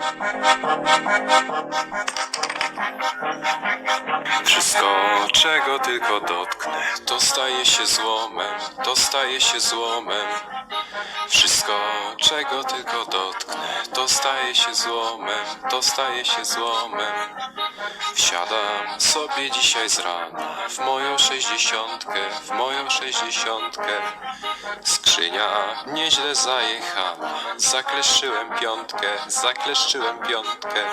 Thank you. Wszystko, czego tylko dotknę, to staje się złomem, to staje się złomem. Wszystko, czego tylko dotknę, to staje się złomem, to staje się złomem. Wsiadam sobie dzisiaj z rana w moją sześćdziesiątkę, w moją sześćdziesiątkę. Skrzynia nieźle zajechana, zakleszczyłem piątkę, zakleszczyłem piątkę.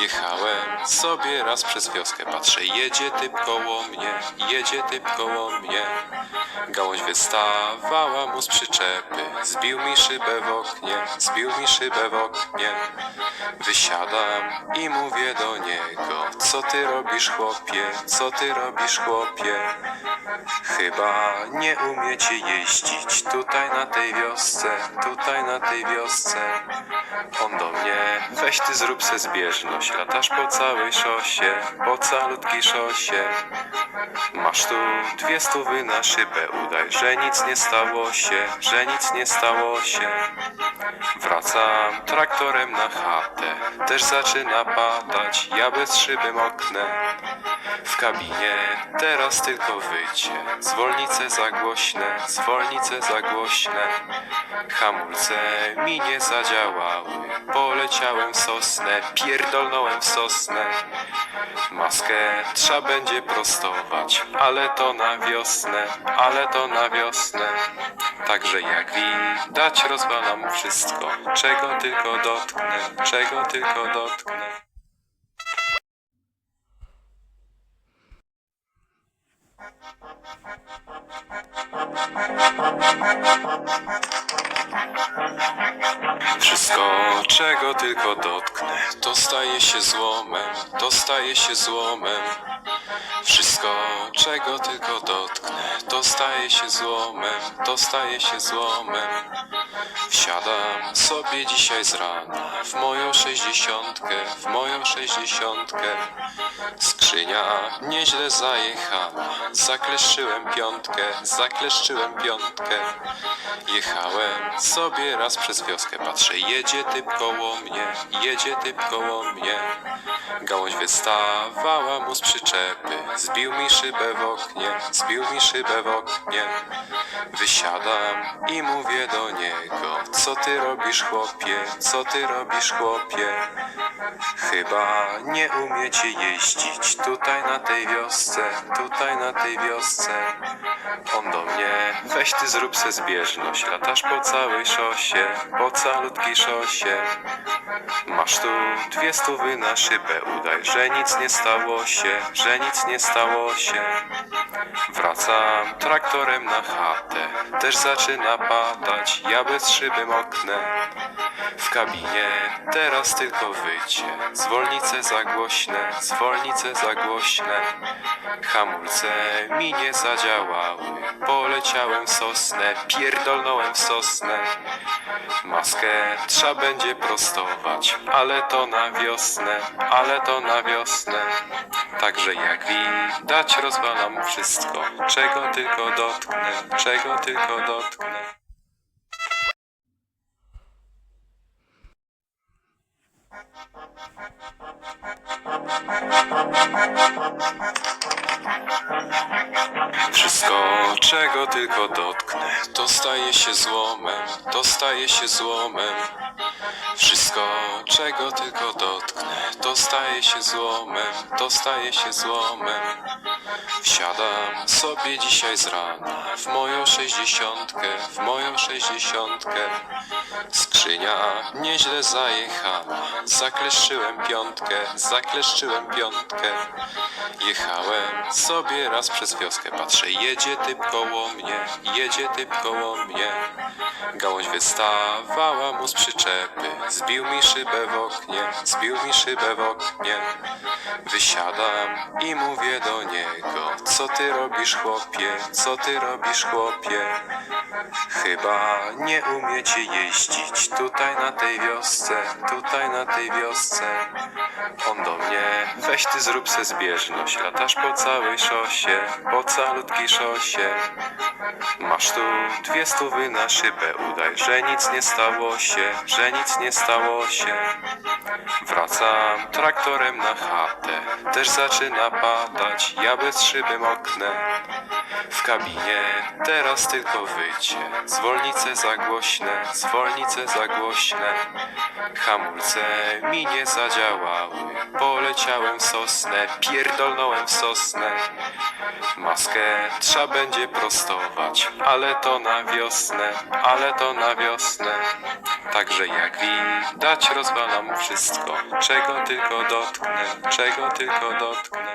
Jechałem sobie raz przez wioskę, patrzę, jedzie typ koło mnie, jedzie typ koło mnie. Gałąź wystawała mu z przyczepy, zbił mi szybę w oknie, zbił mi szybę w oknie. Wysiadam i mówię do niego, co ty robisz chłopie, co ty robisz chłopie? Chyba nie umiecie jeździć tutaj na tej wiosce, tutaj na tej wiosce. On do mnie, weź ty zrób se zbieżność, latasz po całej szosie, po calutkiej szosie. Masz tu dwie stówy na szybę, udaj, że nic nie stało się, że nic nie stało się. Wracam traktorem na chatę, też zaczyna padać, ja bez szyby moknę. Kabinie teraz tylko wycie, zwolnice za głośne, zwolnice za głośne. Hamulce mi nie zadziałały, poleciałem w sosnę, pierdolnąłem w sosnę. Maskę trzeba będzie prostować, ale to na wiosnę, ale to na wiosnę. Także jak widać rozwalam wszystko, czego tylko dotknę, czego tylko dotknę. Wszystko, czego tylko dotknę, to staje się złomem, to staje się złomem. Wszystko, czego tylko dotknę, to staje się złomem, to staje się złomem. Wsiadam sobie dzisiaj z rana w moją sześćdziesiątkę, w moją sześćdziesiątkę. Skrzynia nieźle zajechana, zakleszczyłem piątkę, zakleszczyłem piątkę. Jechałem sobie raz przez wioskę, patrzę, jedzie typ koło mnie, jedzie typ koło mnie. Gałąź wystawała mu z przyczepy, zbił mi szybę w oknie, zbił mi szybę w oknie. Wysiadam i mówię do niego, co ty robisz chłopie, co ty robisz chłopie? Chyba nie umiecie jeździć tutaj na tej wiosce, tutaj na tej wiosce. On do mnie, weź ty zrób se zbieżność, latasz po całej szosie, po calutkiej szosie. Masz tu dwie stówy na szybę, udaj, że nic nie stało się, że nic nie stało się. Wracam traktorem na chatę, też zaczyna padać, ja bez szyby moknę. W kabinie teraz tylko wycie, zwolnice za głośne, zwolnice za głośne. Hamulce mi nie zadziałały, poleciałem w sosnę, pierdolnąłem w sosnę. Maskę trzeba będzie prostować, ale to na wiosnę, ale to na wiosnę. Także jak widać rozwalam wszystko, czego tylko dotknę, czego tylko dotknę. Wszystko, czego tylko dotknę, to staje się złomem, to staje się złomem. Wszystko, czego tylko dotknę, to staje się złomem, to staje się złomem. Wsiadam sobie dzisiaj z rana w moją sześćdziesiątkę, w moją sześćdziesiątkę. Skrzynia nieźle zajechana, zakleszczyłem piątkę, zakleszczyłem piątkę. Jechałem sobie raz przez wioskę, patrzę, jedzie typ koło mnie, jedzie typ koło mnie. Gałąź wystawała mu z przyczepy, zbił mi szybę w oknie, zbił mi szybę Wysiadam i mówię do niego. Co ty robisz, chłopie? Co ty robisz, chłopie? Chyba nie umiecie jeździć tutaj na tej wiosce, tutaj na tej wiosce. On do mnie, weź ty zrób se zbieżność, latasz po całej szosie, po calutkiej szosie. Masz tu dwie stówy na szybę, udaj, że nic nie stało się, że nic nie stało się. Wracam traktorem na chatę, też zaczyna padać, ja bez szyby moknę. W kabinie teraz tylko wycie, zwolnice za głośne, zwolnice za głośne. Hamulce mi nie zadziałały, poleciałem w sosnę, pierdolnąłem w sosnę. Maskę trzeba będzie prostować, ale to na wiosnę, ale to na wiosnę. Także jak widać rozwalam wszystko, czego tylko dotknę, czego tylko dotknę.